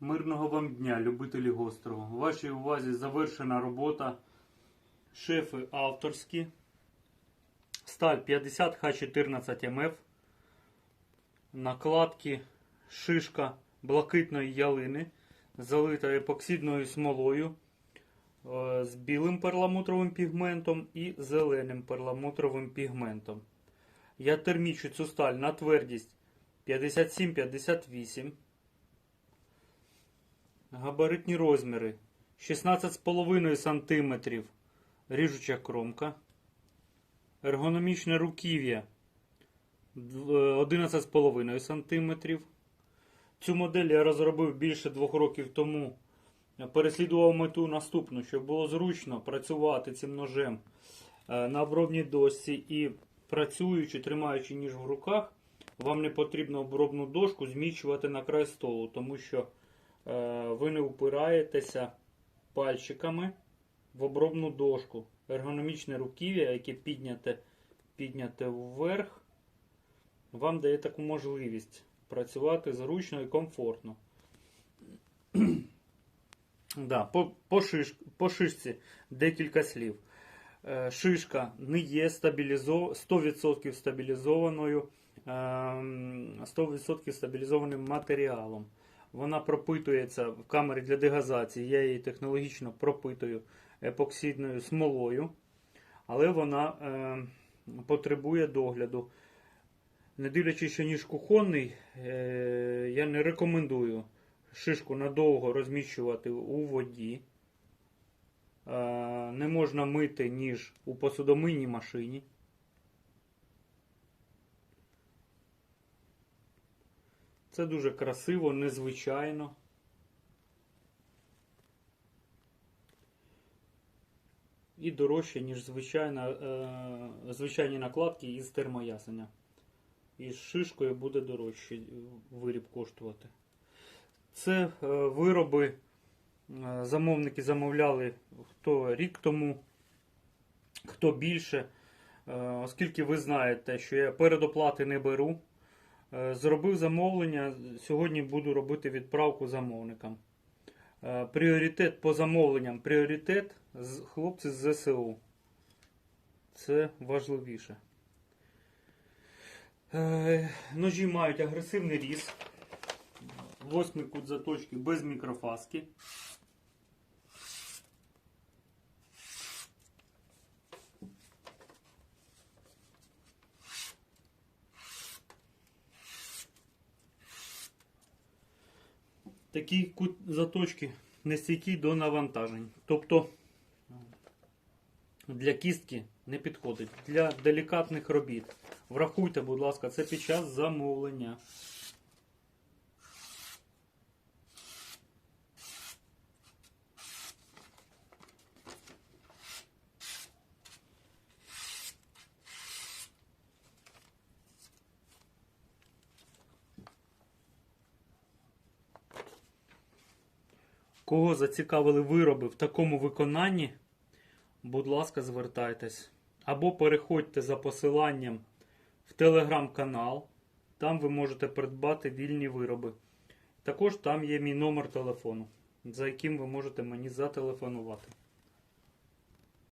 Мирного вам дня, любителі гострого. У вашій увазі завершена робота. Шефи авторські. Сталь 50 Х14 МФ. Накладки шишка блакитної ялини, залита епоксидною смолою е, з білим перламутровим пігментом і зеленим перламутровим пігментом. Я термічу цю сталь на твердість 57-58. Габаритні розміри 16,5 см ріжуча кромка. Ергономічне руків'я е, 11,5 см. Цю модель я розробив більше двох років тому. Переслідував мету наступну, щоб було зручно працювати цим ножем е, на обробній дошці і працюючи, тримаючи ніж в руках, вам не потрібно обробну дошку зміщувати на край столу, тому що е, ви не упираєтеся пальчиками в обробну дошку. Ергономічне руків'я, яке підняте, підняте вверх, вам дає таку можливість працювати зручно і комфортно. да, по, по, шиш, по шишці декілька слів. Е, Шишка не є стабілізов... 100% стабілізованою, ем, 100% стабілізованим матеріалом. Вона пропитується в камері для дегазації. Я її технологічно пропитую епоксидною смолою, але вона е, потребує догляду. Не дивлячись, що ніж кухонний, е, я не рекомендую шишку надовго розміщувати у воді. Е, Не можна мити ніж у посудомийній машині. Це дуже красиво, незвичайно. І дорожче, ніж звичайна, е, звичайні накладки із термоясеня. І з шишкою буде дорожче е, виріб коштувати. Це е, вироби е, замовники замовляли хто рік тому, хто більше. Е, Оскільки ви знаєте, що я передоплати не беру, зробив замовлення. Сьогодні буду робити відправку замовникам. Е, Пріоритет по замовленням. Пріоритет хлопці з ЗСУ. Це важливіше. Е, Ножі мають агресивний різ. Восьмий кут заточки без мікрофаски. Такий кут заточки стійкі до навантажень. Тобто для кістки не підходить. Для делікатних робіт. Врахуйте, будь ласка, це під час замовлення. Кого зацікавили вироби в такому виконанні, будь ласка, звертайтесь. Або переходьте за посиланням в телеграм-канал. Там ви можете придбати вільні вироби. Також там є мій номер телефону, за яким ви можете мені зателефонувати.